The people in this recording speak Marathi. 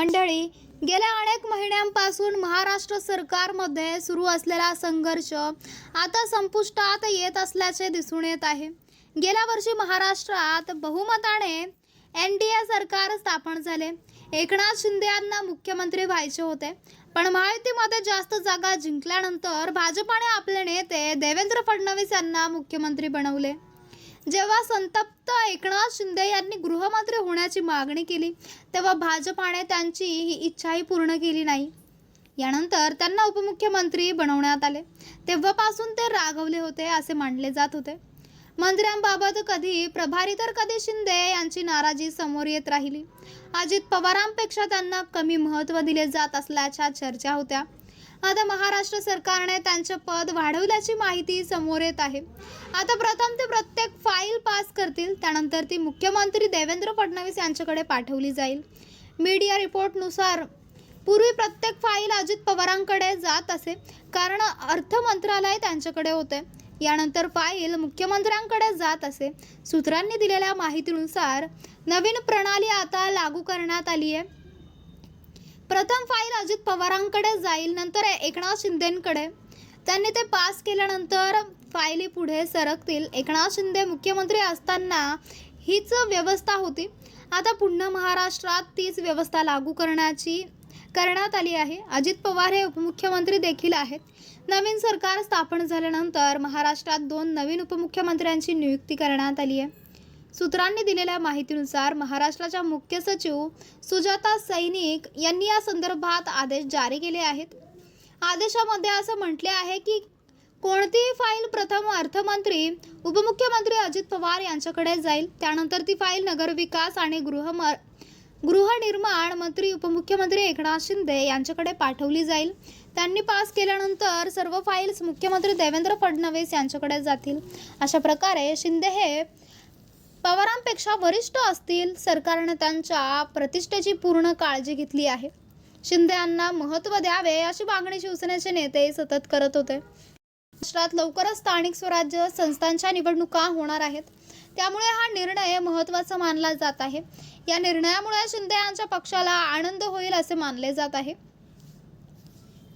मंडळी गेल्या अनेक महिन्यांपासून महाराष्ट्र सरकारमध्ये सुरू असलेला संघर्ष आता संपुष्टात येत असल्याचे दिसून येत आहे. गेल्या वर्षी महाराष्ट्रात बहुमताने एन डी ए सरकार स्थापन झाले. एकनाथ शिंदे यांना मुख्यमंत्री व्हायचे होते. पण महायुतीमध्ये जास्त जागा जिंकल्यानंतर भाजपाने आपले नेते देवेंद्र फडणवीस यांना मुख्यमंत्री बनवले. जेव्हा संतप्त एकनाथ शिंदे यांनी गृहमंत्री होण्याची मागणी केली तेव्हा भाजपाने त्यांची ही इच्छाही पूर्ण केली नाही. यानंतर त्यांना उपमुख्यमंत्री बनवण्यात आले. तेव्हापासून ते रागवले होते असे मानले जात होते. मंत्र्यांबाबत कधी प्रभारी तर कधी शिंदे यांची नाराजी समोर येत राहिली. अजित पवारांपेक्षा त्यांना कमी महत्त्व दिले जात असल्याच्या चर्चा होत्या. आता महाराष्ट्र सरकारने त्यांचे पद वाढवल्याची माहिती समोर येत आहे. आता प्रथम ते प्रत्येक फाईल पास करतील त्यानंतर ती मुख्यमंत्री देवेंद्र फडणवीस यांच्याकडे पाठवली जाईल. मीडिया रिपोर्टनुसार पूर्वी प्रत्येक फाईल अजित पवारांकडे जात असे कारण अर्थ मंत्रालय त्यांच्याकडे होते. यानंतर फाईल मुख्यमंत्र्यांकडे जात असे. सूत्रांनी दिलेल्या माहितीनुसार नवीन प्रणाली आता लागू करण्यात आली आहे. प्रथम फाईल अजित पवारांकडे जाईल नंतर एकनाथ शिंदेकडे. त्यांनी ते पास केल्यानंतर फायली पुढे सरकतील. एकनाथ शिंदे मुख्यमंत्री असताना हीच व्यवस्था होती. आता पुन्हा महाराष्ट्रात तीच व्यवस्था लागू करण्याची करण्यात आली आहे. अजित पवार हे उपमुख्यमंत्री देखील आहेत. नवीन सरकार स्थापन झाल्यानंतर महाराष्ट्रात दोन नवीन उपमुख्यमंत्र्यांची नियुक्ती करण्यात आली आहे. सूत्रांनी दिलेल्या माहितीनुसार महाराष्ट्राच्या मुख्य सचिव सुजाता सैनिक यांनी या संदर्भात आदेश जारी केले आहेत. आदेशामध्ये असं म्हटले आहे की कोणतीही फाईल प्रथम अर्थमंत्री उपमुख्यमंत्री अजित पवार यांच्याकडे जाईल त्यानंतर ती फाईल नगरविकास आणि गृहम गृहनिर्माण मंत्री उपमुख्यमंत्री एकनाथ शिंदे यांच्याकडे पाठवली जाईल. त्यांनी पास केल्यानंतर सर्व फाईल्स मुख्यमंत्री देवेंद्र फडणवीस यांच्याकडे जातील. अशा प्रकारे शिंदे हे पवारांपेक्षा वरिष्ठ असतील सरकारने त्यांच्या प्रतिष्ठेची पूर्ण काळजी घेतली आहे. शिंदे यांना महत्त्व द्यावे अशी मागणी शिवसेनेचे नेते सतत करत होते. महाराष्ट्रात लवकरच स्थानिक स्वराज्य संस्थांच्या निवडणुका होणार आहेत. त्यामुळे हा निर्णय महत्त्वाचा मानला जात आहे. या निर्णयामुळे शिंदे यांच्या पक्षाला आनंद होईल असे मानले जात आहे.